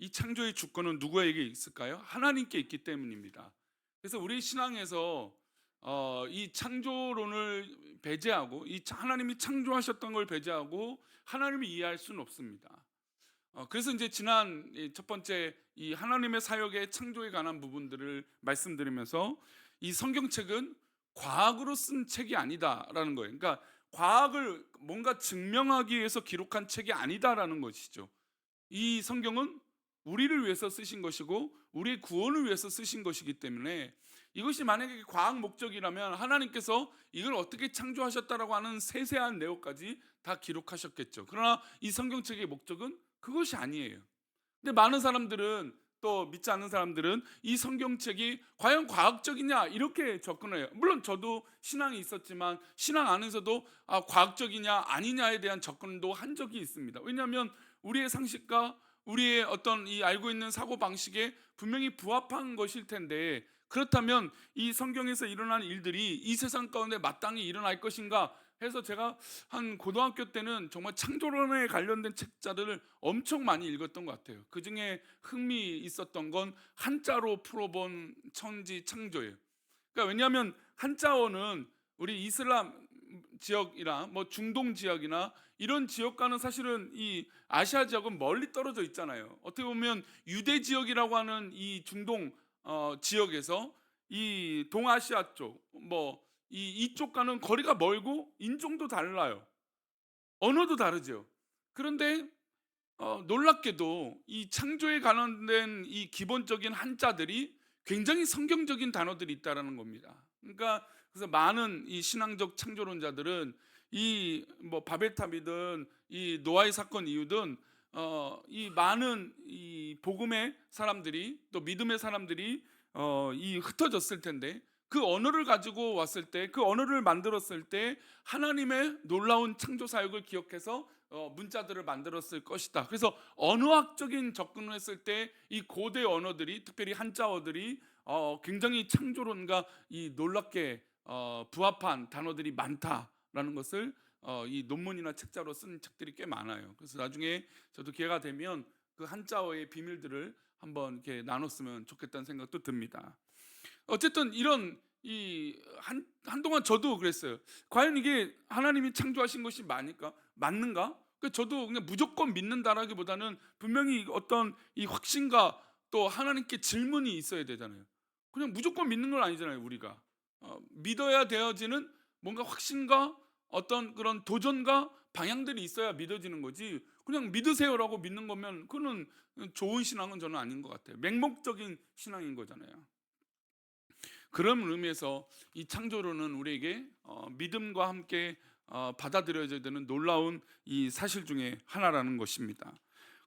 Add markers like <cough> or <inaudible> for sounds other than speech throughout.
이 창조의 주권은 누구에게 있을까요? 하나님께 있기 때문입니다. 그래서 우리 신앙에서 어, 이 창조론을 배제하고 이 차- 하나님이 창조하셨던 걸 배제하고 하나님을 이해할 수는 없습니다. 어, 그래서 이제 지난 이첫 번째 이 하나님의 사역의 창조에 관한 부분들을 말씀드리면서 이 성경책은 과학으로 쓴 책이 아니다라는 거예요. 그러니까 과학을 뭔가 증명하기 위해서 기록한 책이 아니다라는 것이죠. 이 성경은 우리를 위해서 쓰신 것이고 우리의 구원을 위해서 쓰신 것이기 때문에 이것이 만약에 과학 목적이라면 하나님께서 이걸 어떻게 창조하셨다라고 하는 세세한 내용까지 다 기록하셨겠죠. 그러나 이 성경책의 목적은 그것이 아니에요. 근데 많은 사람들은 또 믿지 않는 사람들은 이 성경책이 과연 과학적이냐 이렇게 접근해요. 물론 저도 신앙이 있었지만 신앙 안에서도 아, 과학적이냐 아니냐에 대한 접근도 한 적이 있습니다. 왜냐하면 우리의 상식과 우리의 어떤 이 알고 있는 사고 방식에 분명히 부합한 것일 텐데 그렇다면 이 성경에서 일어난 일들이 이 세상 가운데 마땅히 일어날 것인가 해서 제가 한 고등학교 때는 정말 창조론에 관련된 책자들을 엄청 많이 읽었던 것 같아요. 그 중에 흥미 있었던 건 한자로 풀어본 천지 창조예요. 그러니까 왜냐하면 한자어는 우리 이슬람 지역이나 뭐 중동 지역이나 이런 지역과는 사실은 이 아시아 지역은 멀리 떨어져 있잖아요. 어떻게 보면 유대 지역이라고 하는 이 중동 어, 지역에서 이 동아시아 쪽, 뭐 이 이쪽과는 거리가 멀고 인종도 달라요. 언어도 다르죠. 그런데 어, 놀랍게도 이 창조에 관련된 이 기본적인 한자들이 굉장히 성경적인 단어들이 있다라는 겁니다. 그러니까 그래서 많은 이 신앙적 창조론자들은 이 뭐 바벨탑이든 이 노아의 사건 이후든 어, 이 많은 이 복음의 사람들이 또 믿음의 사람들이 어, 이 흩어졌을 텐데 그 언어를 가지고 왔을 때 그 언어를 만들었을 때 하나님의 놀라운 창조 사역을 기억해서 어, 문자들을 만들었을 것이다. 그래서 언어학적인 접근을 했을 때 이 고대 언어들이 특별히 한자어들이 어, 굉장히 창조론과 이 놀랍게 어, 부합한 단어들이 많다라는 것을 어, 이 논문이나 책자로 쓴 책들이 꽤 많아요. 그래서 나중에 저도 기회가 되면 그 한자어의 비밀들을 한번 이렇게 나눴으면 좋겠다는 생각도 듭니다. 어쨌든 이런 이 한, 한동안 저도 그랬어요. 과연 이게 하나님이 창조하신 것이 맞니까 맞는가? 그 저도 그냥 무조건 믿는다라기보다는 분명히 어떤 이 확신과 또 하나님께 질문이 있어야 되잖아요. 그냥 무조건 믿는 건 아니잖아요, 우리가. 어, 믿어야 되어지는 뭔가 확신과 어떤 그런 도전과 방향들이 있어야 믿어지는 거지. 그냥 믿으세요라고 믿는 거면 그는 좋은 신앙은 저는 아닌 것 같아요. 맹목적인 신앙인 거잖아요. 그런 의미에서 이 창조론은 우리에게 어, 믿음과 함께 어, 받아들여져야 되는 놀라운 이 사실 중에 하나라는 것입니다.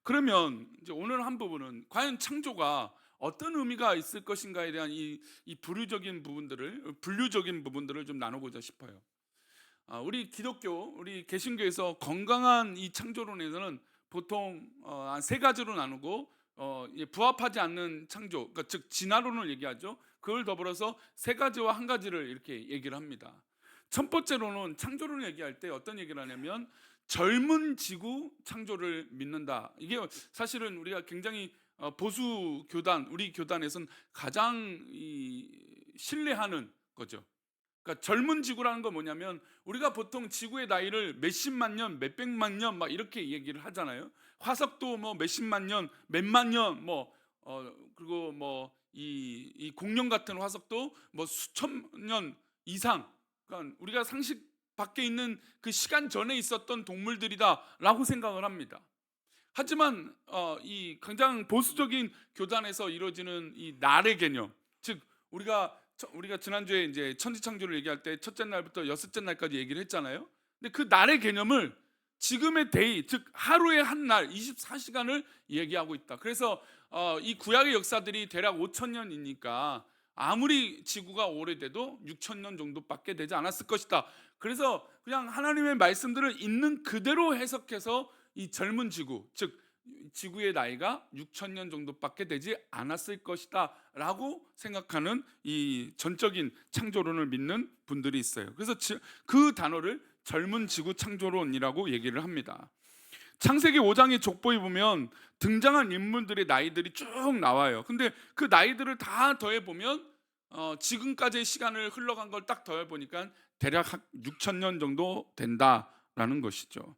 그러면 이제 오늘 한 부분은 과연 창조가 어떤 의미가 있을 것인가에 대한 이, 이 부류적인 부분들을 분류적인 부분들을 좀 나누고자 싶어요. 아, 우리 기독교, 우리 개신교에서 건강한 이 창조론에서는 보통 어, 한세 가지로 나누고 어, 예, 부합하지 않는 창조, 그러니까 즉 진화론을 얘기하죠. 그걸 더불어서 세 가지와 한 가지를 이렇게 얘기를 합니다. 첫 번째로는 창조론을 얘기할 때 어떤 얘기를 하냐면 젊은 지구 창조를 믿는다. 이게 사실은 우리가 굉장히 어, 보수 교단, 우리 교단에서는 가장 이 신뢰하는 거죠. 그러니까 젊은 지구라는 건 뭐냐면 우리가 보통 지구의 나이를 몇십만 년, 몇백만 년 막 이렇게 얘기를 하잖아요. 화석도 뭐 몇십만 년, 몇만 년, 뭐 어, 그리고 뭐 이 이 공룡 같은 화석도 뭐 수천 년 이상. 그러니까 우리가 상식 밖에 있는 그 시간 전에 있었던 동물들이다라고 생각을 합니다. 하지만 어, 이 굉장히 보수적인 교단에서 이루어지는 이 날의 개념, 즉 우리가 처- 우리가 지난주에 이제 천지창조를 얘기할 때 첫째 날부터 여섯째 날까지 얘기를 했잖아요. 근데 그 날의 개념을 지금의 데이, 즉 하루의 한 날, 24시간을 얘기하고 있다. 그래서 어, 이 구약의 역사들이 대략 5천 년이니까 아무리 지구가 오래돼도 6천 년 정도밖에 되지 않았을 것이다. 그래서 그냥 하나님의 말씀들을 있는 그대로 해석해서 이 젊은 지구, 즉 지구의 나이가 6천 년 정도밖에 되지 않았을 것이다라고 생각하는 이 전적인 창조론을 믿는 분들이 있어요. 그래서 지- 그 단어를 젊은 지구 창조론이라고 얘기를 합니다. 창세기 5장의 족보에 보면 등장한 인물들의 나이들이 쭉 나와요. 근데 그 나이들을 다 더해 보면 어, 지금까지의 시간을 흘러간 걸 딱 더해 보니까 대략 6천 년 정도 된다라는 것이죠.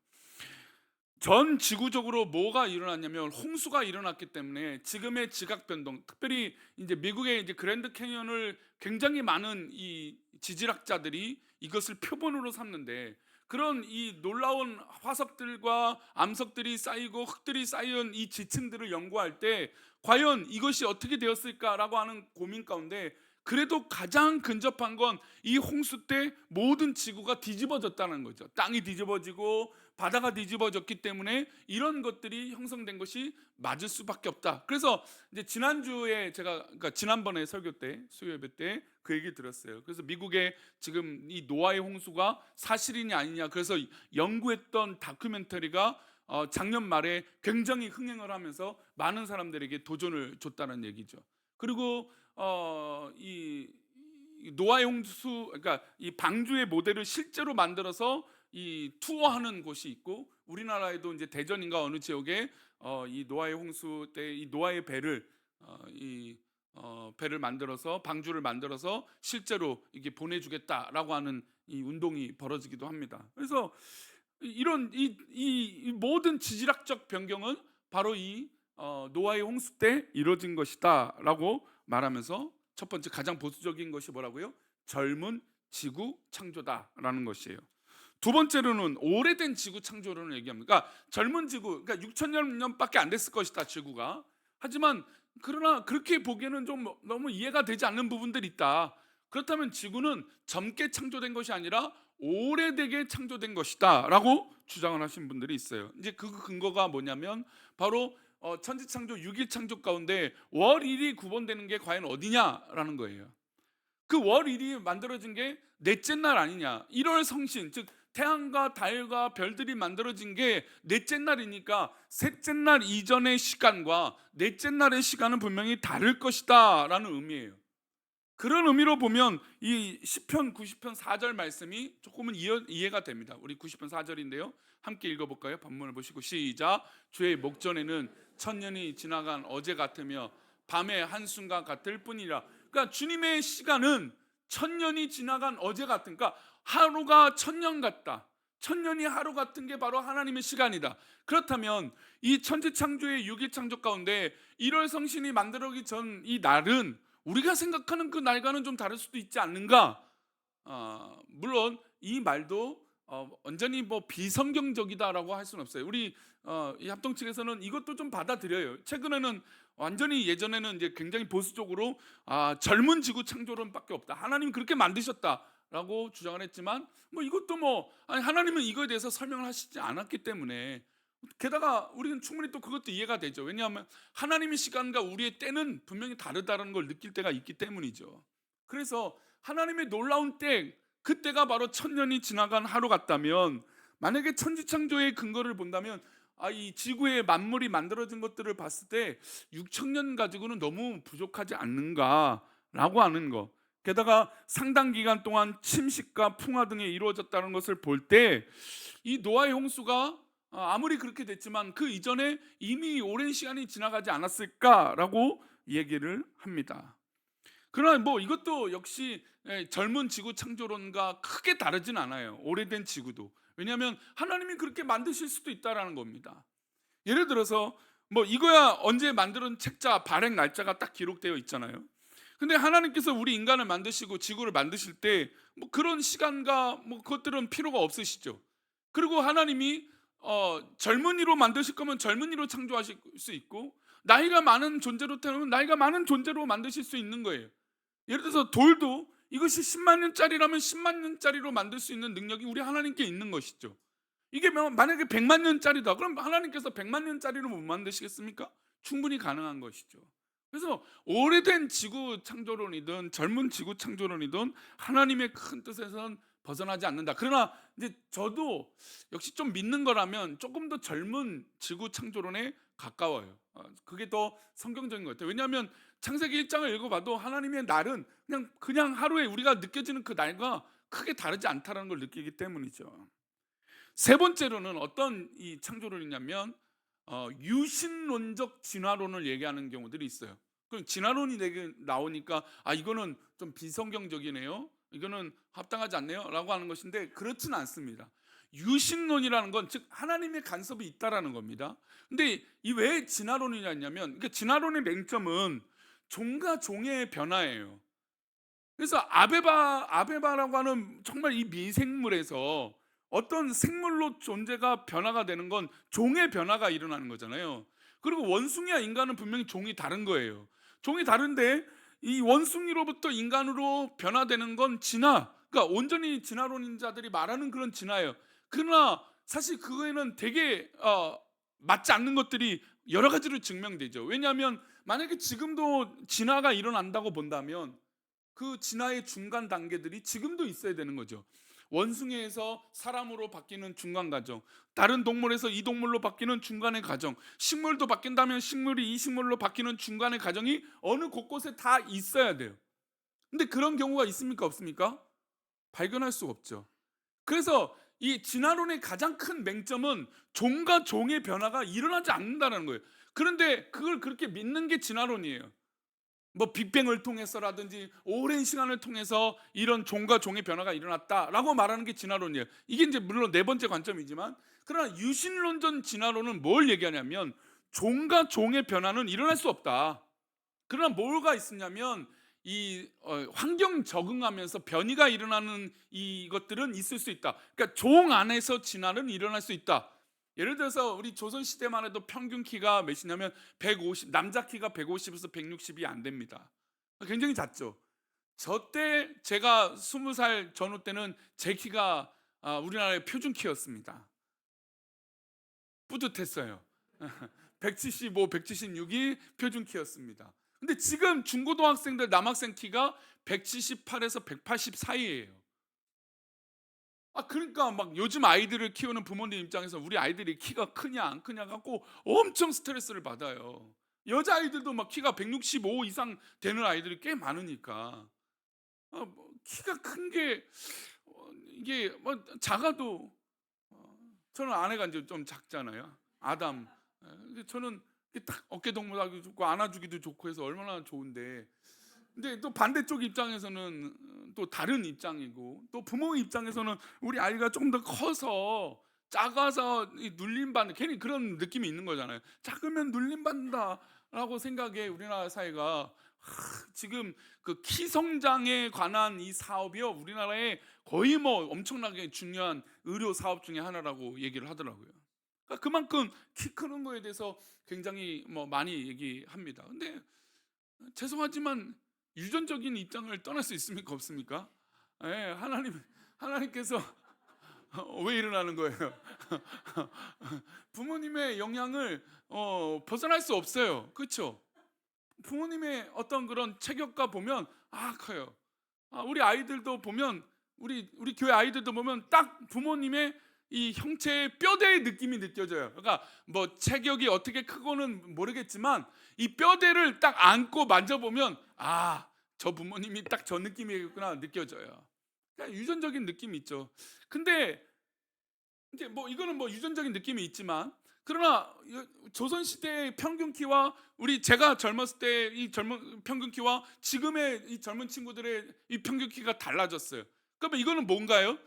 전 지구적으로 뭐가 일어났냐면 홍수가 일어났기 때문에 지금의 지각 변동, 특별히 이제 미국의 이제 그랜드 캐니언을 굉장히 많은 이 지질학자들이 이것을 표본으로 삼는데 그런 이 놀라운 화석들과 암석들이 쌓이고 흙들이 쌓인 이 지층들을 연구할 때 과연 이것이 어떻게 되었을까라고 하는 고민 가운데 그래도 가장 근접한 건 이 홍수 때 모든 지구가 뒤집어졌다는 거죠. 땅이 뒤집어지고 바다가 뒤집어졌기 때문에 이런 것들이 형성된 것이 맞을 수밖에 없다. 그래서 이제 지난주에 제가 그러니까 지난번에 설교 때 수요 예배 때 그 얘기 들었어요. 그래서 미국의 지금 이 노아의 홍수가 사실이냐 아니냐 그래서 연구했던 다큐멘터리가 어, 작년 말에 굉장히 흥행을 하면서 많은 사람들에게 도전을 줬다는 얘기죠. 그리고 어, 이, 이 노아의 홍수 그러니까 이 방주의 모델을 실제로 만들어서 이 투어하는 곳이 있고 우리나라에도 이제 대전인가 어느 지역에 어, 이 노아의 홍수 때 이 노아의 배를 어, 이 어, 배를 만들어서 방주를 만들어서 실제로 이게 보내주겠다라고 하는 이 운동이 벌어지기도 합니다. 그래서 이런 이, 이, 이 모든 지질학적 변경은 바로 이 어, 노아의 홍수 때 이루어진 것이다라고 말하면서 첫 번째 가장 보수적인 것이 뭐라고요? 젊은 지구 창조다라는 것이에요. 두 번째로는 오래된 지구 창조론을 얘기합니다. 그러니까 젊은 지구, 그러니까 6천 년밖에 안 됐을 것이다 지구가. 하지만 그러나 그렇게 보기에는 좀 너무 이해가 되지 않는 부분들이 있다. 그렇다면 지구는 젊게 창조된 것이 아니라 오래되게 창조된 것이다라고 주장을 하신 분들이 있어요. 이제 그 근거가 뭐냐면 바로 어, 천지 창조 6일 창조 가운데 월 1이 구분되는 게 과연 어디냐라는 거예요. 그 월 1이 만들어진 게 넷째 날 아니냐. 1월 성신 즉 태양과 달과 별들이 만들어진 게 넷째 날이니까 셋째 날 이전의 시간과 넷째 날의 시간은 분명히 다를 것이다 라는 의미예요. 그런 의미로 보면 이 시편 90편 4절 말씀이 조금은 이해, 이해가 됩니다. 우리 90편 4절인데요. 함께 읽어볼까요? 본문을 보시고 시작. 주의 목전에는 천년이 지나간 어제 같으며 밤의 한순간 같을 뿐이라. 그러니까 주님의 시간은 천년이 지나간 어제 같은. 그러니까 하루가 천년 같다. 천년이 하루 같은 게 바로 하나님의 시간이다. 그렇다면 이 천지 창조의 6일 창조 가운데 1월 성신이 만들어기 전 이 날은 우리가 생각하는 그 날과는 좀 다를 수도 있지 않는가? 어, 물론 이 말도 어, 완전히 뭐 비성경적이다라고 할 수는 없어요. 우리 어, 이 합동 측에서는 이것도 좀 받아들여요. 최근에는 완전히 예전에는 이제 굉장히 보수적으로 아, 젊은 지구 창조론밖에 없다. 하나님 그렇게 만드셨다 라고 주장을 했지만 뭐 이것도 뭐 아니, 하나님은 이거에 대해서 설명을 하시지 않았기 때문에 게다가 우리는 충분히 또 그것도 이해가 되죠. 왜냐하면 하나님의 시간과 우리의 때는 분명히 다르다는 걸 느낄 때가 있기 때문이죠. 그래서 하나님의 놀라운 때 그때가 바로 천년이 지나간 하루 같다면 만약에 천지창조의 근거를 본다면 아, 이 지구의 만물이 만들어진 것들을 봤을 때 6천 년 가지고는 너무 부족하지 않는가라고 하는 거. 게다가 상당 기간 동안 침식과 풍화 등이 이루어졌다는 것을 볼 때 이 노아의 홍수가 어, 아무리 그렇게 됐지만 그 이전에 이미 오랜 시간이 지나가지 않았을까라고 얘기를 합니다. 그러나 뭐 이것도 역시 예, 젊은 지구 창조론과 크게 다르진 않아요. 오래된 지구도. 왜냐하면 하나님이 그렇게 만드실 수도 있다라는 겁니다. 예를 들어서 뭐 이거야 언제 만들은 책자 발행 날짜가 딱 기록되어 있잖아요. 근데 하나님께서 우리 인간을 만드시고 지구를 만드실 때 뭐 그런 시간과 뭐 그것들은 필요가 없으시죠. 그리고 하나님이 어, 젊은이로 만드실 거면 젊은이로 창조하실 수 있고 나이가 많은 존재로 태어나면 나이가 많은 존재로 만드실 수 있는 거예요. 예를 들어서 돌도 이것이 10만 년짜리라면 10만 년짜리로 만들 수 있는 능력이 우리 하나님께 있는 것이죠. 이게 뭐 만약에 100만 년짜리다. 그럼 하나님께서 100만 년짜리로 못 만드시겠습니까? 충분히 가능한 것이죠. 그래서 오래된 지구 창조론이든 젊은 지구 창조론이든 하나님의 큰 뜻에선 벗어나지 않는다. 그러나 이제 저도 역시 좀 믿는 거라면 조금 더 젊은 지구 창조론에 가까워요. 어, 그게 더 성경적인 것 같아요. 왜냐하면 창세기 1장을 읽어봐도 하나님의 날은 그냥 그냥 하루에 우리가 느껴지는 그 날과 크게 다르지 않다는 걸 느끼기 때문이죠. 세 번째로는 어떤 이 창조론이냐면 어, 유신론적 진화론을 얘기하는 경우들이 있어요. 그럼 진화론이 나오니까 아 이거는 좀 비성경적이네요. 이거는 합당하지 않네요라고 하는 것인데 그렇지는 않습니다. 유신론이라는 건 즉 하나님의 간섭이 있다라는 겁니다. 근데 이 왜 진화론이냐면 그러니까 진화론의 맹점은 종과 종의 변화예요. 그래서 아베바 아베바라고 하는 정말 이 미생물에서 어떤 생물로 존재가 변화가 되는 건 종의 변화가 일어나는 거잖아요. 그리고 원숭이와 인간은 분명히 종이 다른 거예요. 종이 다른데 이 원숭이로부터 인간으로 변화되는 건 진화. 그러니까 온전히 진화론인자들이 말하는 그런 진화예요. 그러나 사실 그거에는 되게 어, 맞지 않는 것들이 여러 가지로 증명되죠. 왜냐하면 만약에 지금도 진화가 일어난다고 본다면 그 진화의 중간 단계들이 지금도 있어야 되는 거죠. 원숭이에서 사람으로 바뀌는 중간 과정, 다른 동물에서 이 동물로 바뀌는 중간의 과정, 식물도 바뀐다면 식물이 이 식물로 바뀌는 중간의 과정이 어느 곳곳에 다 있어야 돼요. 근데 그런 경우가 있습니까? 없습니까? 발견할 수 없죠. 그래서 이 진화론의 가장 큰 맹점은 종과 종의 변화가 일어나지 않는다는 거예요. 그런데 그걸 그렇게 믿는 게 진화론이에요. 뭐 빅뱅을 통해서라든지 오랜 시간을 통해서 이런 종과 종의 변화가 일어났다라고 말하는 게 진화론이에요. 이게 이제 물론 네 번째 관점이지만 그러나 유신론전 진화론은 뭘 얘기하냐면 종과 종의 변화는 일어날 수 없다. 그러나 뭐가 있었냐면 이 어, 환경 적응하면서 변이가 일어나는 이것들은 있을 수 있다. 그러니까 종 안에서 진화는 일어날 수 있다. 예를 들어서 우리 조선 시대만 해도 평균 키가 몇이냐면 150 남자 키가 150에서 160이 안 됩니다. 굉장히 작죠. 저 때 제가 20살 전후 때는 제 키가 아, 우리나라의 표준 키였습니다. 뿌듯했어요. <laughs> 175, 176이 표준 키였습니다. 근데 지금 중고등학생들 남학생 키가 178에서 180 사이예요. 아 그러니까 막 요즘 아이들을 키우는 부모님 입장에서 우리 아이들이 키가 크냐 안 크냐 갖고 엄청 스트레스를 받아요. 여자 아이들도 막 키가 165 이상 되는 아이들이 꽤 많으니까 아, 뭐 키가 큰 게 이게 뭐 작아도 어, 저는 아내가 이제 좀 작잖아요. 아담. 예, 저는 딱 어깨 동무하기 좋고 안아주기도 좋고 해서 얼마나 좋은데 근데 또 반대쪽 입장에서는 또 다른 입장이고 또 부모 입장에서는 우리 아이가 조금 더 커서 작아서 이 눌림 받는 괜히 그런 느낌이 있는 거잖아요. 작으면 눌림 받는다라고 생각에 우리나라 사회가 하, 지금 그 키 성장에 관한 이 사업이요 우리나라에 거의 뭐 엄청나게 중요한 의료 사업 중에 하나라고 얘기를 하더라고요. 그러니까 그만큼 키 크는 거에 대해서 굉장히 뭐 많이 얘기합니다. 근데 죄송하지만 유전적인 입장을 떠날 수 있습니까 없습니까? 예, 하나님 하나님께서 <laughs> 왜 일어나는 거예요? <laughs> 부모님의 영향을 어, 벗어날 수 없어요. 그렇죠? 부모님의 어떤 그런 체격과 보면 아 커요. 아, 우리 아이들도 보면 우리 우리 교회 아이들도 보면 딱 부모님의 이 형체의 뼈대의 느낌이 느껴져요. 그러니까 뭐 체격이 어떻게 크고는 모르겠지만 이 뼈대를 딱 안고 만져보면 아, 저 부모님이 딱 저 느낌이겠구나 느껴져요. 그러니까 유전적인 느낌이 있죠. 근데 이제 뭐 이거는 뭐 유전적인 느낌이 있지만 그러나 조선 시대의 평균 키와 우리 제가 젊었을 때 이 젊은 평균 키와 지금의 이 젊은 친구들의 이 평균 키가 달라졌어요. 그러면 이거는 뭔가요?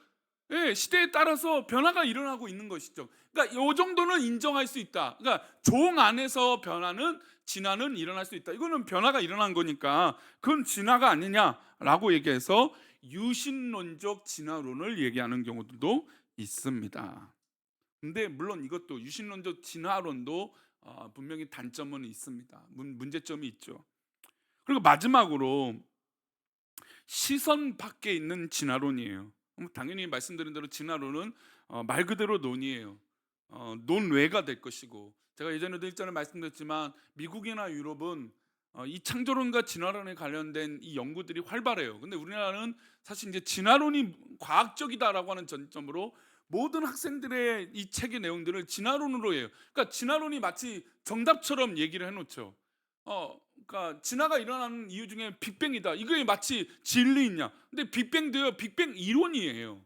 예, 시대에 따라서 변화가 일어나고 있는 것이죠. 그러니까 이 정도는 인정할 수 있다. 그러니까 종 안에서 변화는 진화는 일어날 수 있다. 이거는 변화가 일어난 거니까 그건 진화가 아니냐라고 얘기해서 유신론적 진화론을 얘기하는 경우도 있습니다. 근데 물론 이것도 유신론적 진화론도 어, 분명히 단점은 있습니다. 문, 문제점이 있죠. 그리고 마지막으로 시선 밖에 있는 진화론이에요. 뭐 당연히 말씀드린 대로 진화론은 어, 말 그대로 논이에요. 어, 논외가 될 것이고 제가 예전에도 일전에 말씀드렸지만 미국이나 유럽은 어, 이 창조론과 진화론에 관련된 이 연구들이 활발해요. 근데 우리나라는 사실 이제 진화론이 과학적이다라고 하는 전점으로 모든 학생들의 이 책의 내용들을 진화론으로 해요. 그러니까 진화론이 마치 정답처럼 얘기를 해놓죠. 어, 그러니까 진화가 일어나는 이유 중에 빅뱅이다. 이게 마치 진리냐? 근데 빅뱅도요. 빅뱅 이론이에요.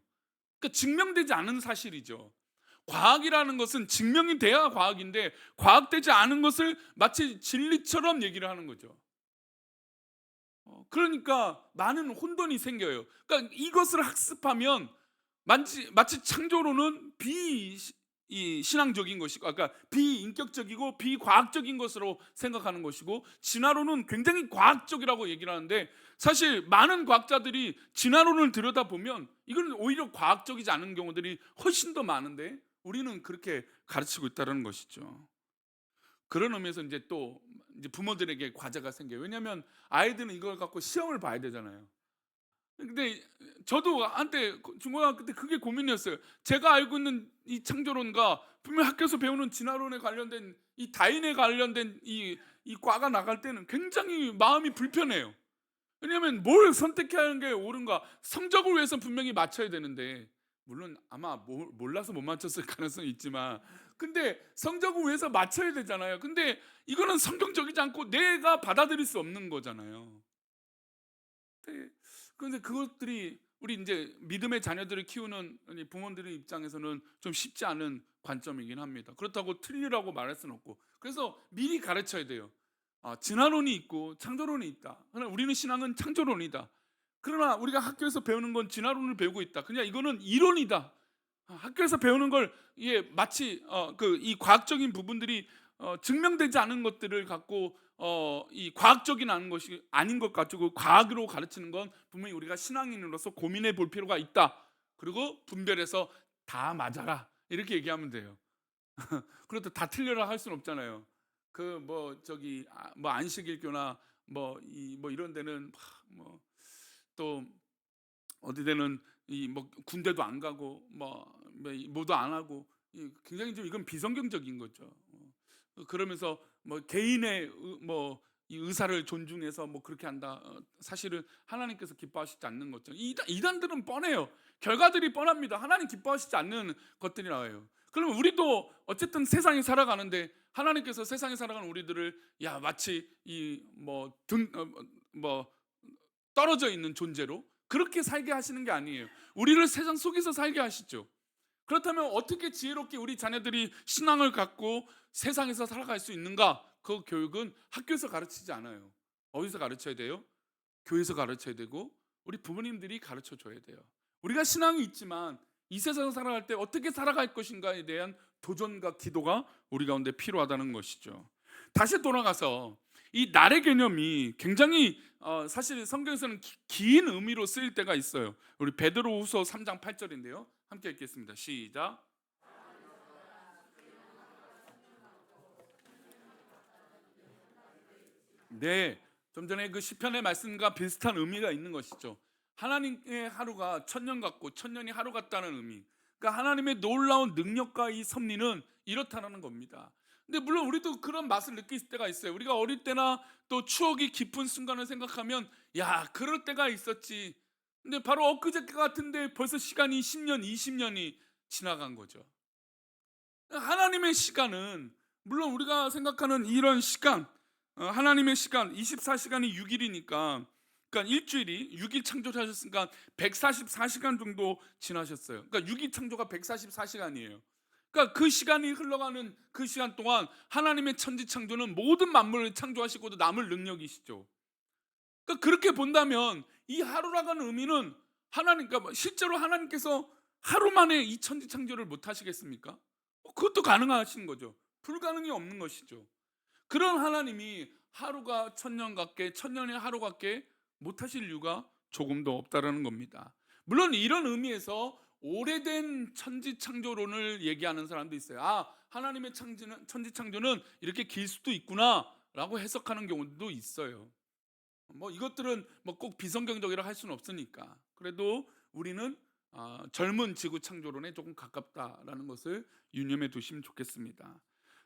그러니까 증명되지 않은 사실이죠. 과학이라는 것은 증명이 돼야 과학인데 과학되지 않은 것을 마치 진리처럼 얘기를 하는 거죠. 어, 그러니까 많은 혼돈이 생겨요. 그러니까 이것을 학습하면 마치, 마치 창조론은 비 이 신앙적인 것이고 아까 비인격적이고 비과학적인 것으로 생각하는 것이고 진화론은 굉장히 과학적이라고 얘기를 하는데 사실 많은 과학자들이 진화론을 들여다보면 이건 오히려 과학적이지 않은 경우들이 훨씬 더 많은데 우리는 그렇게 가르치고 있다는 것이죠. 그런 의미에서 이제 또 이제 부모들에게 과제가 생겨요. 왜냐하면 아이들은 이걸 갖고 시험을 봐야 되잖아요. 근데 저도 한때 중고등학교 때 그게 고민이었어요. 제가 알고 있는 이 창조론과 분명 학교에서 배우는 진화론에 관련된 이 다인에 관련된 이, 이 과가 나갈 때는 굉장히 마음이 불편해요. 왜냐하면 뭘 선택해야 하는 게 옳은가? 성적을 위해서 분명히 맞춰야 되는데 물론 아마 모- 몰라서 못 맞췄을 <laughs> 가능성이 있지만 근데 성적을 위해서 맞춰야 되잖아요. 근데 이거는 성경적이지 않고 내가 받아들일 수 없는 거잖아요. 네. 그런데 그것들이 우리 이제 믿음의 자녀들을 키우는 부모들의 입장에서는 좀 쉽지 않은 관점이긴 합니다. 그렇다고 틀리라고 말할 수는 없고 그래서 미리 가르쳐야 돼요. 아, 진화론이 있고 창조론이 있다. 그러나 우리는 신앙은 창조론이다. 그러나 우리가 학교에서 배우는 건 진화론을 배우고 있다. 그냥 이거는 이론이다. 아, 학교에서 배우는 걸 이게 마치 어, 그 이 과학적인 부분들이 어, 증명되지 않은 것들을 갖고 어, 이 과학적인 않은 것이 아닌 것 가지고 과학으로 가르치는 건 분명히 우리가 신앙인으로서 고민해 볼 필요가 있다. 그리고 분별해서 다 맞아라 이렇게 얘기하면 돼요. <laughs> 그래도 다 틀려라 할 수는 없잖아요. 그 뭐 저기 아, 뭐 안식일교나 뭐이뭐 이런 데는 뭐 또 어디 데는 이 뭐 군대도 안 가고 뭐, 뭐 이- 뭐도 안 하고 이 굉장히 좀 이건 비성경적인 거죠. 어, 그러면서 뭐 개인의 의- 뭐이 의사를 존중해서 뭐 그렇게 한다. 어, 사실은 하나님께서 기뻐하시지 않는 것죠. 이단, 이단들은 뻔해요. 결과들이 뻔합니다. 하나님 기뻐하시지 않는 것들이 나와요. 그러면 우리도 어쨌든 세상에 살아가는데 하나님께서 세상에 살아가는 우리들을 야 마치 이뭐등뭐 떨어져 있는 존재로 그렇게 살게 하시는 게 아니에요. 우리를 세상 속에서 살게 하시죠. 그렇다면 어떻게 지혜롭게 우리 자녀들이 신앙을 갖고 세상에서 살아갈 수 있는가? 그 교육은 학교에서 가르치지 않아요. 어디서 가르쳐야 돼요? 교회에서 가르쳐야 되고 우리 부모님들이 가르쳐 줘야 돼요. 우리가 신앙이 있지만 이 세상을 살아갈 때 어떻게 살아갈 것인가에 대한 도전과 기도가 우리 가운데 필요하다는 것이죠. 다시 돌아가서 이 날의 개념이 굉장히 어, 사실 성경에서는 기- 긴 의미로 쓰일 때가 있어요. 우리 베드로후서 3장 8절인데요. 함께 읽겠습니다. 시작. 네, 좀 전에 그 시편의 말씀과 비슷한 의미가 있는 것이죠. 하나님의 하루가 천년 같고 천년이 하루 같다는 의미. 그러니까 하나님의 놀라운 능력과 이 섭리는 이렇다는 겁니다. 근데 물론 우리도 그런 맛을 느낄 때가 있어요. 우리가 어릴 때나 또 추억이 깊은 순간을 생각하면 야, 그럴 때가 있었지. 근데 바로 엊그제 같은데 벌써 시간이 10년, 20년이 지나간 거죠. 하나님의 시간은 물론 우리가 생각하는 이런 시간, 어, 하나님의 시간 24시간이 6일이니까 그러니까 일주일이 6일 창조하셨으니까 144시간 정도 지나셨어요. 그러니까 6일 창조가 144시간이에요. 그러니까 그 시간이 흘러가는 그 시간 동안 하나님의 천지 창조는 모든 만물을 창조하시고도 남을 능력이시죠. 그러니까 그렇게 본다면 이 하루라는 의미는 하나님, 그러니까 실제로 하나님께서 하루 만에 이 천지 창조를 못 하시겠습니까? 그것도 가능하신 거죠. 불가능이 없는 것이죠. 그런 하나님이 하루가 천년 같게 천년이 하루 같게 못 하실 이유가 조금도 없다라는 겁니다. 물론 이런 의미에서 오래된 천지 창조론을 얘기하는 사람도 있어요. 아 하나님의 창지는 천지 창조는 이렇게 길 수도 있구나라고 해석하는 경우도 있어요. 뭐 이것들은 뭐 꼭 비성경적이라 할 수는 없으니까 그래도 우리는 아, 젊은 지구 창조론에 조금 가깝다라는 것을 유념해 두시면 좋겠습니다.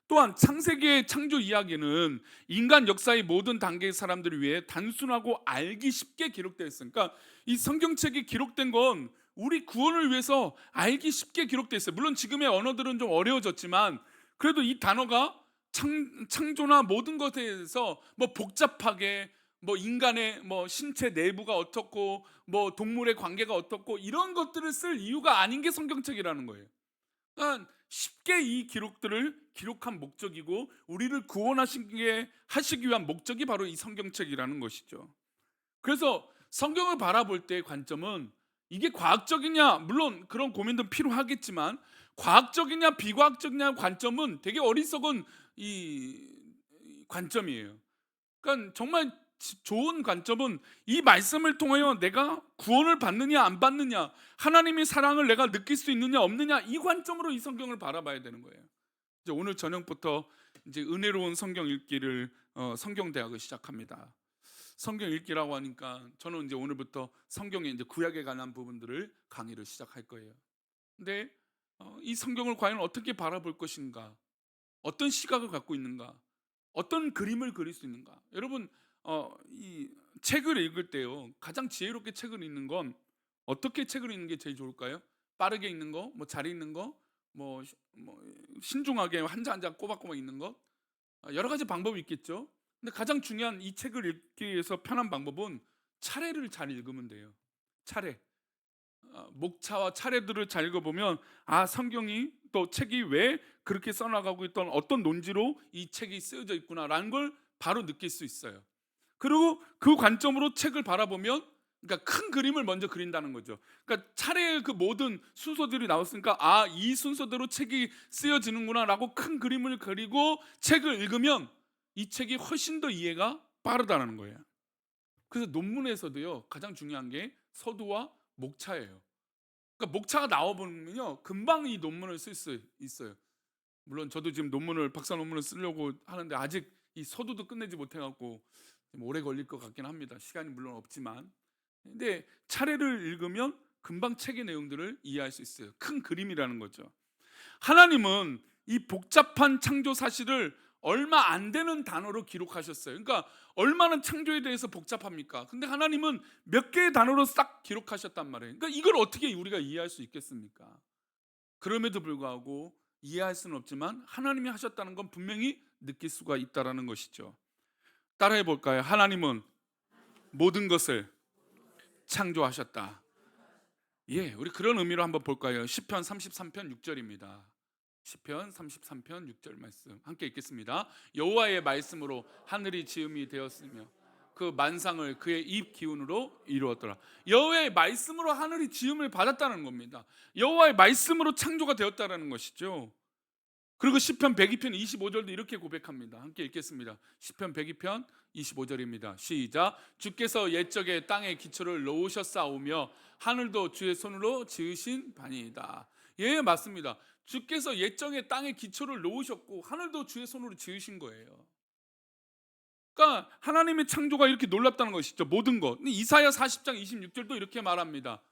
또한 창세기의 창조 이야기는 인간 역사의 모든 단계의 사람들을 위해 단순하고 알기 쉽게 기록되어 있으니까 이 성경책이 기록된 건 우리 구원을 위해서 알기 쉽게 기록되어 있어요. 물론 지금의 언어들은 좀 어려워졌지만 그래도 이 단어가 창, 창조나 모든 것에 대해서 뭐 복잡하게 뭐 인간의 뭐 신체 내부가 어떻고 뭐 동물의 관계가 어떻고 이런 것들을 쓸 이유가 아닌 게 성경책이라는 거예요. 그러니까 쉽게 이 기록들을 기록한 목적이고 우리를 구원하시게 하시기 위한 목적이 바로 이 성경책이라는 것이죠. 그래서 성경을 바라볼 때의 관점은 이게 과학적이냐 물론 그런 고민도 필요하겠지만 과학적이냐 비과학적이냐 관점은 되게 어리석은 이 관점이에요. 그러니까 정말 지- 좋은 관점은 이 말씀을 통하여 내가 구원을 받느냐 안 받느냐 하나님의 사랑을 내가 느낄 수 있느냐 없느냐 이 관점으로 이 성경을 바라봐야 되는 거예요. 이제 오늘 저녁부터 이제 은혜로운 성경 읽기를 어, 성경 대학을 시작합니다. 성경 읽기라고 하니까 저는 이제 오늘부터 성경의 이제 구약에 관한 부분들을 강의를 시작할 거예요. 근데 어, 이 성경을 과연 어떻게 바라볼 것인가? 어떤 시각을 갖고 있는가? 어떤 그림을 그릴 수 있는가? 여러분 어, 이 책을 읽을 때요 가장 지혜롭게 책을 읽는 건 어떻게 책을 읽는 게 제일 좋을까요? 빠르게 읽는 거, 뭐 잘 읽는 거, 뭐, 시- 뭐 신중하게 한장한장 꼬박꼬박 읽는 것 아, 여러 가지 방법이 있겠죠. 근데 가장 중요한 이 책을 읽기 위해서 편한 방법은 차례를 잘 읽으면 돼요. 차례. 어, 목차와 차례들을 잘 읽어보면 아 성경이 또 책이 왜 그렇게 써나가고 있던 어떤 논지로 이 책이 쓰여져 있구나라는 걸 바로 느낄 수 있어요. 그리고 그 관점으로 책을 바라보면 그러니까 큰 그림을 먼저 그린다는 거죠. 그러니까 차례의 그 모든 순서들이 나왔으니까 아 이 순서대로 책이 쓰여지는구나라고 큰 그림을 그리고 책을 읽으면 이 책이 훨씬 더 이해가 빠르다는 거예요. 그래서 논문에서도요 가장 중요한 게 서두와 목차예요. 그러니까 목차가 나와보면요 금방 이 논문을 쓸 수 있어요. 물론 저도 지금 논문을 박사 논문을 쓰려고 하는데 아직 이 서두도 끝내지 못해 갖고 좀 오래 걸릴 것 같긴 합니다. 시간이 물론 없지만 근데 차례를 읽으면 금방 책의 내용들을 이해할 수 있어요. 큰 그림이라는 거죠. 하나님은 이 복잡한 창조 사실을 얼마 안 되는 단어로 기록하셨어요. 그러니까 얼마나 창조에 대해서 복잡합니까? 근데 하나님은 몇 개의 단어로 싹 기록하셨단 말이에요. 그러니까 이걸 어떻게 우리가 이해할 수 있겠습니까? 그럼에도 불구하고 이해할 수는 없지만 하나님이 하셨다는 건 분명히 느낄 수가 있다라는 것이죠. 따라해 볼까요? 하나님은 모든 것을 창조하셨다. 예, 우리 그런 의미로 한번 볼까요? 시편 33편 6절입니다. 시편 33편 6절 말씀 함께 읽겠습니다. 여호와의 말씀으로 하늘이 지음이 되었으며 그 만상을 그의 입 기운으로 이루었더라. 여호와의 말씀으로 하늘이 지음을 받았다는 겁니다. 여호와의 말씀으로 창조가 되었다라는 것이죠. 그리고 시편 102편 25절도 이렇게 고백합니다. 함께 읽겠습니다. 시편 102편 25절입니다. 시작. 주께서 옛적에 땅의 기초를 놓으셨사오며 하늘도 주의 손으로 지으신 바니이다. 예, 맞습니다. 주께서 옛적에 땅의 기초를 놓으셨고 하늘도 주의 손으로 지으신 거예요. 그러니까 하나님의 창조가 이렇게 놀랍다는 것이죠. 모든 것. 이사야 40장 26절도 이렇게 말합니다.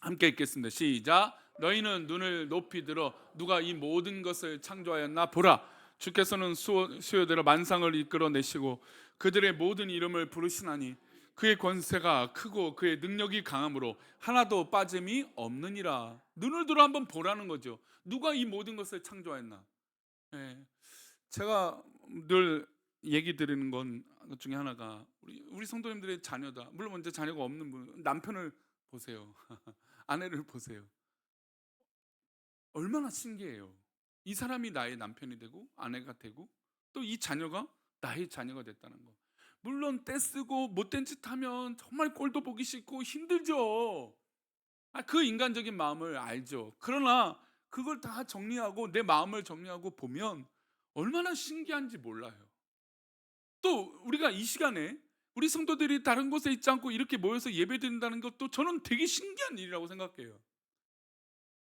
함께 읽겠습니다. 시작. 너희는 눈을 높이 들어 누가 이 모든 것을 창조하였나 보라. 주께서는 수요대로 만상을 이끌어내시고 그들의 모든 이름을 부르시나니 그의 권세가 크고 그의 능력이 강함으로 하나도 빠짐이 없느니라. 눈을 들어 한번 보라는 거죠. 누가 이 모든 것을 창조했나? 예. 제가 늘 얘기 드리는 건것 중에 하나가 우리 우리 성도님들의 자녀다. 물론 먼저 자녀가 없는 분 남편을 보세요. <laughs> 아내를 보세요. 얼마나 신기해요. 이 사람이 나의 남편이 되고 아내가 되고 또 이 자녀가 나의 자녀가 됐다는 거. 물론 떼쓰고 못된 짓 하면 정말 꼴도 보기 싫고 힘들죠. 아, 그 인간적인 마음을 알죠. 그러나 그걸 다 정리하고 내 마음을 정리하고 보면 얼마나 신기한지 몰라요. 또 우리가 이 시간에 우리 성도들이 다른 곳에 있지 않고 이렇게 모여서 예배드린다는 것도 저는 되게 신기한 일이라고 생각해요.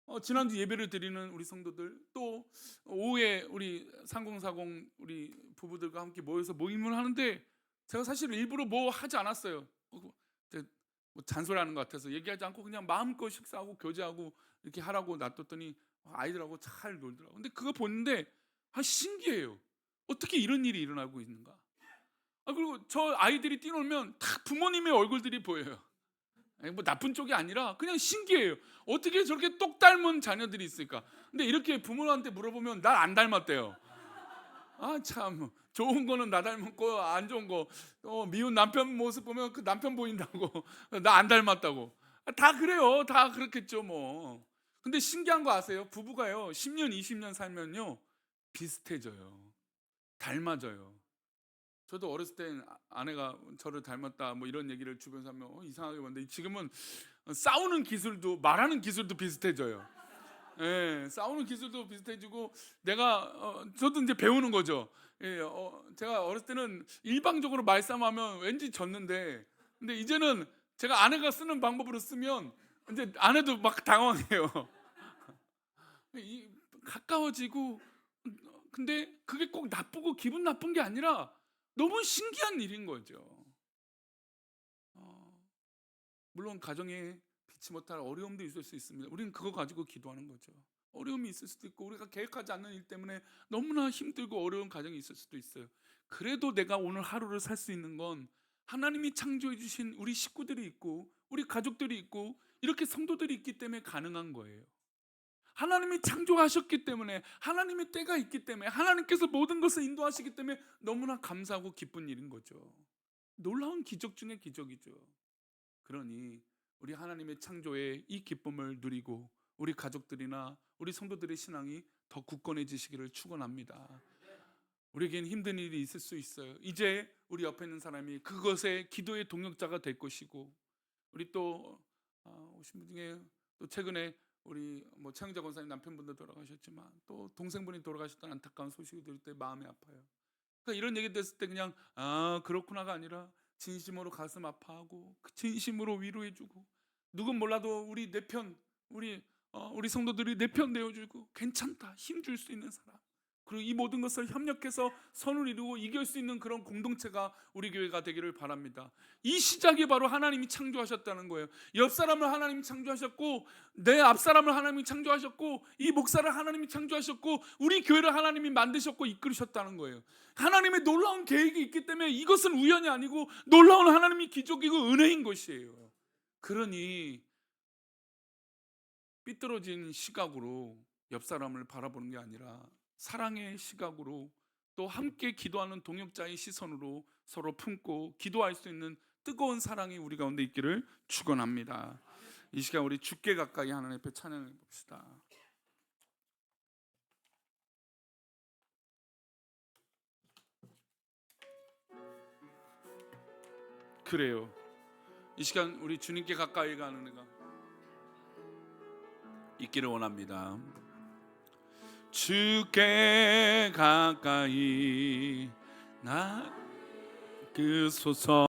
어, 지난주 예배를 드리는 우리 성도들 또 오후에 우리 3040 우리 부부들과 함께 모여서 모임을 하는데 제가 사실 일부러 뭐 하지 않았어요. 어, 이제 뭐 잔소리하는 것 같아서 얘기하지 않고 그냥 마음껏 식사하고 교제하고 이렇게 하라고 놔뒀더니 아이들하고 잘 놀더라고. 근데 그거 보는데 아 신기해요. 어떻게 이런 일이 일어나고 있는가? 아 그리고 저 아이들이 뛰놀면 다 부모님의 얼굴들이 보여요. 뭐 나쁜 쪽이 아니라 그냥 신기해요. 어떻게 저렇게 똑 닮은 자녀들이 있을까? 근데 이렇게 부모한테 물어보면 날 안 닮았대요. 아 참 좋은 거는 나 닮았고 안 좋은 거 어, 미운 남편 모습 보면 그 남편 보인다고 <laughs> 나 안 닮았다고 아, 다 그래요. 다 그렇겠죠 뭐. 근데 신기한 거 아세요? 부부가요 10년 20년 살면요 비슷해져요. 닮아져요. 저도 어렸을 때 아- 아내가 저를 닮았다 뭐 이런 얘기를 주변에서 하면 어, 이상하게 봤는데 지금은 싸우는 기술도 말하는 기술도 비슷해져요. 예, 싸우는 기술도 비슷해지고 내가 어, 저도 이제 배우는 거죠. 예, 어, 제가 어렸을 때는 일방적으로 말싸움하면 왠지 졌는데 근데 이제는 제가 아내가 쓰는 방법으로 쓰면 이제 아내도 막 당황해요. <laughs> 이, 가까워지고 근데 그게 꼭 나쁘고 기분 나쁜 게 아니라 너무 신기한 일인 거죠. 어, 물론 가정에 피치 못할 어려움도 있을 수 있습니다. 우리는 그거 가지고 기도하는 거죠. 어려움이 있을 수도 있고 우리가 계획하지 않는 일 때문에 너무나 힘들고 어려운 가정이 있을 수도 있어요. 그래도 내가 오늘 하루를 살 수 있는 건 하나님이 창조해 주신 우리 식구들이 있고 우리 가족들이 있고 이렇게 성도들이 있기 때문에 가능한 거예요. 하나님이 창조하셨기 때문에 하나님의 때가 있기 때문에 하나님께서 모든 것을 인도하시기 때문에 너무나 감사하고 기쁜 일인 거죠. 놀라운 기적 중의 기적이죠. 그러니 우리 하나님의 창조의 이 기쁨을 누리고 우리 가족들이나 우리 성도들의 신앙이 더 굳건해지시기를 축원합니다. 우리에겐 힘든 일이 있을 수 있어요. 이제 우리 옆에 있는 사람이 그것의 기도의 동역자가 될 것이고 우리 또 아, 오신 분 중에 또 최근에 우리 뭐 최영자 권사님 남편분도 돌아가셨지만 또 동생분이 돌아가셨다는 안타까운 소식을 들을 때 마음이 아파요. 그러니까 이런 얘기 됐을 때 그냥 아 그렇구나가 아니라 진심으로 가슴 아파하고 그 진심으로 위로해주고 누군 몰라도 우리 내 편 우리 어, 우리 성도들이 내 편 내어주고 괜찮다 힘 줄 수 있는 사람 그리고 이 모든 것을 협력해서 선을 이루고 이길 수 있는 그런 공동체가 우리 교회가 되기를 바랍니다. 이 시작이 바로 하나님이 창조하셨다는 거예요. 옆 사람을 하나님이 창조하셨고 내 앞 사람을 하나님이 창조하셨고 이 목사를 하나님이 창조하셨고 우리 교회를 하나님이 만드셨고 이끌으셨다는 거예요. 하나님의 놀라운 계획이 있기 때문에 이것은 우연이 아니고 놀라운 하나님의 기적이고 은혜인 것이에요. 그러니 삐뚤어진 시각으로 옆 사람을 바라보는 게 아니라 사랑의 시각으로 또 함께 기도하는 동역자의 시선으로 서로 품고 기도할 수 있는 뜨거운 사랑이 우리 가운데 있기를 축원합니다. 이 시간 우리 죽게 가까이 하나님 앞에 찬양해 봅시다. 그래요. 이 시간 우리 주님께 가까이 가는 애가 있기를 원합니다. 주께 가까이 나 그 소서